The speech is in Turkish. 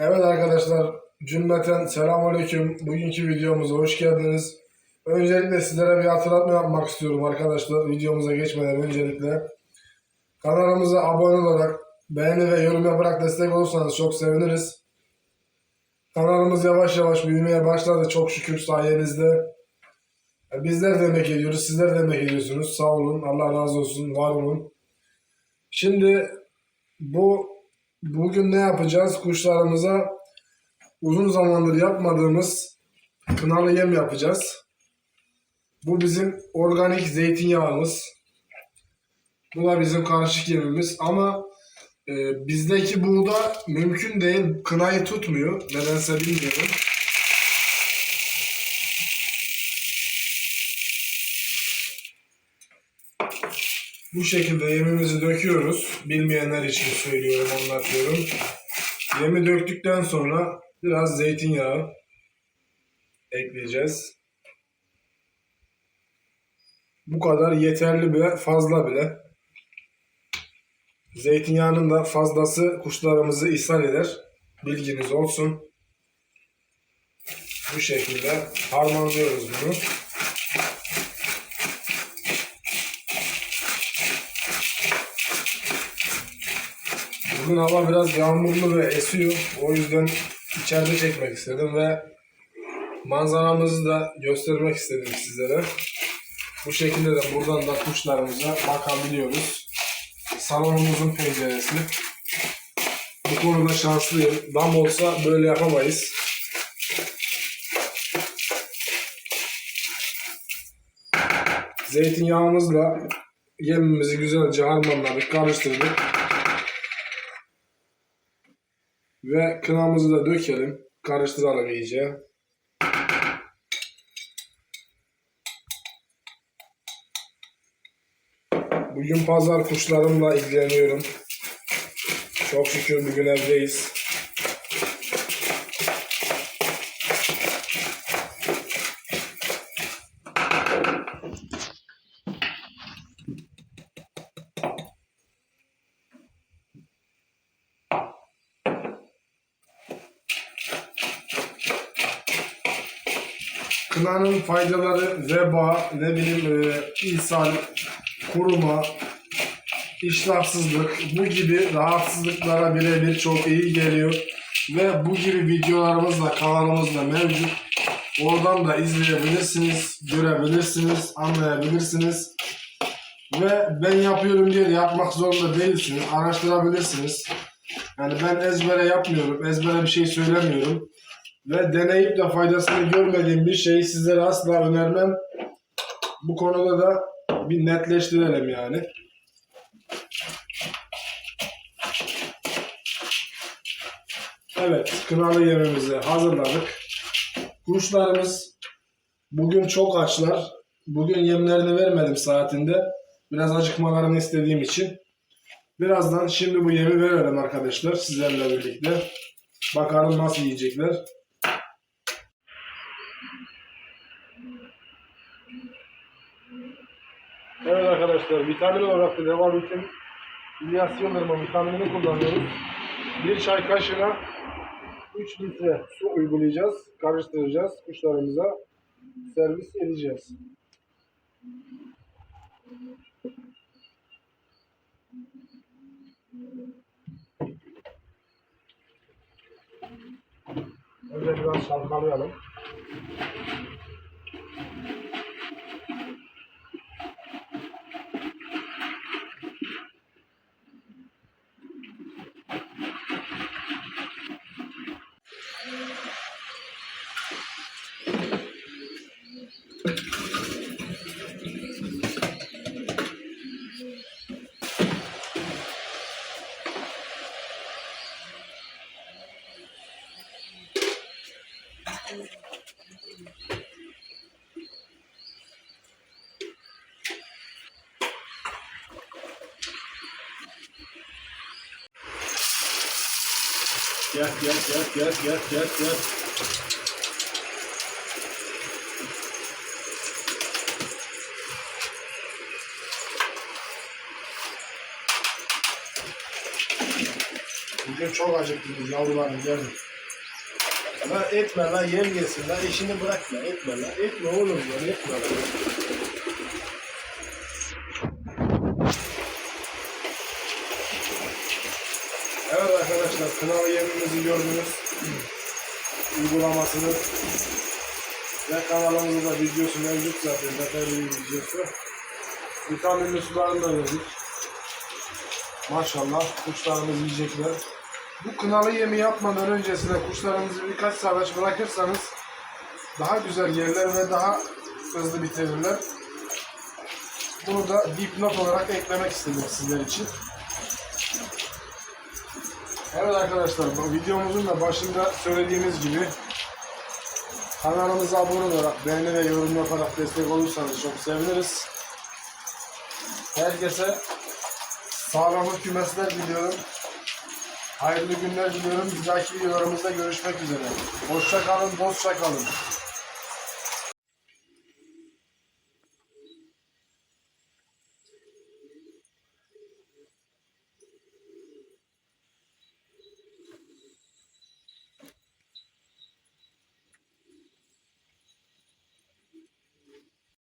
Evet arkadaşlar, cümleten selamünaleyküm. Bugünkü videomuza hoş geldiniz. Öncelikle sizlere bir hatırlatma yapmak istiyorum arkadaşlar. Videomuza geçmeden öncelikle. Kanalımıza abone olarak beğeni ve yorum yaparak destek olursanız çok seviniriz. Kanalımız yavaş yavaş büyümeye başladı çok şükür sayenizde. Bizler de emek ediyoruz, sizler de emek ediyorsunuz. Sağ olun, Allah razı olsun, var olun. Şimdi bu Bugün ne yapacağız? Kuşlarımıza uzun zamandır yapmadığımız kınalı yem yapacağız. Bu bizim organik zeytinyağımız. Bu da bizim karışık yemimiz ama e, bizdeki buğda mümkün değil. Kınayı tutmuyor. Nedense bilmiyorum. Bu şekilde yemimizi döküyoruz. Bilmeyenler için söylüyorum, anlatıyorum. Yemi döktükten sonra biraz zeytinyağı ekleyeceğiz. Bu kadar yeterli bile, fazla bile. Zeytinyağının da fazlası kuşlarımızı ishal eder. Bilginiz olsun. Bu şekilde harmanlıyoruz bunu. Bugün hava biraz yağmurlu ve esiyor. O yüzden içeride çekmek istedim ve manzaramızı da göstermek istedim sizlere. Bu şekilde de buradan da kuşlarımıza bakabiliyoruz. Salonumuzun penceresi. Bu konuda şanslıyım. Dam olsa böyle yapamayız. Zeytinyağımızla yemimizi güzelce harmanladık, karıştırdık. Ve kınamızı da dökelim. Karıştıralım iyice. Bugün pazar kuşlarımla ilgileniyorum. Çok şükür bugün evdeyiz. Kınanın faydaları veba, ne bileyim e, ishal, kuruma, iştahsızlık bu gibi rahatsızlıklara birebir çok iyi geliyor. Ve bu gibi videolarımız da kanalımızda mevcut. Oradan da izleyebilirsiniz, görebilirsiniz, anlayabilirsiniz. Ve ben yapıyorum diye yapmak zorunda değilsiniz. Araştırabilirsiniz. Yani ben ezbere yapmıyorum, ezbere bir şey söylemiyorum. Ve deneyip de faydasını görmediğim bir şeyi sizlere asla önermem. Bu konuda da bir netleştirelim yani. Evet, kınalı yemimizi hazırladık. Kuşlarımız bugün çok açlar. Bugün yemlerini vermedim saatinde. Biraz acıkmalarını istediğim için. Birazdan şimdi bu yemi verelim arkadaşlar sizlerle birlikte. Bakalım nasıl yiyecekler. Evet arkadaşlar vitamin olarak da devam için İlyasyon vitaminini kullanıyoruz. Bir çay kaşığına 3 litre su uygulayacağız. Karıştıracağız. Kuşlarımıza servis edeceğiz. Önce biraz çalkalayalım. Gel gel gel gel gel gel gel. Bugün çok acıktım yavrularım gelin. Lan etme lan yem yesin lan işini bırakma etme lan etme oğlum ya etme lan. Arkadaşlar kınalı yemimizi gördünüz. Uygulamasını ve kanalımızda da videosu mevcut zaten detaylı bir videosu. Vitaminli sularını da verdik. Maşallah kuşlarımız yiyecekler. Bu kınalı yemi yapmadan öncesinde kuşlarınızı birkaç saat bırakırsanız daha güzel yerler ve daha hızlı bitirirler. Bunu da dipnot olarak eklemek istedim sizler için. Evet arkadaşlar bu videomuzun da başında söylediğimiz gibi kanalımıza abone olarak beğeni ve yorum yaparak destek olursanız çok seviniriz. Herkese sağlıklı kümesler diliyorum. Hayırlı günler diliyorum. Bir dahaki videolarımızda görüşmek üzere. Hoşça kalın, dostça kalın.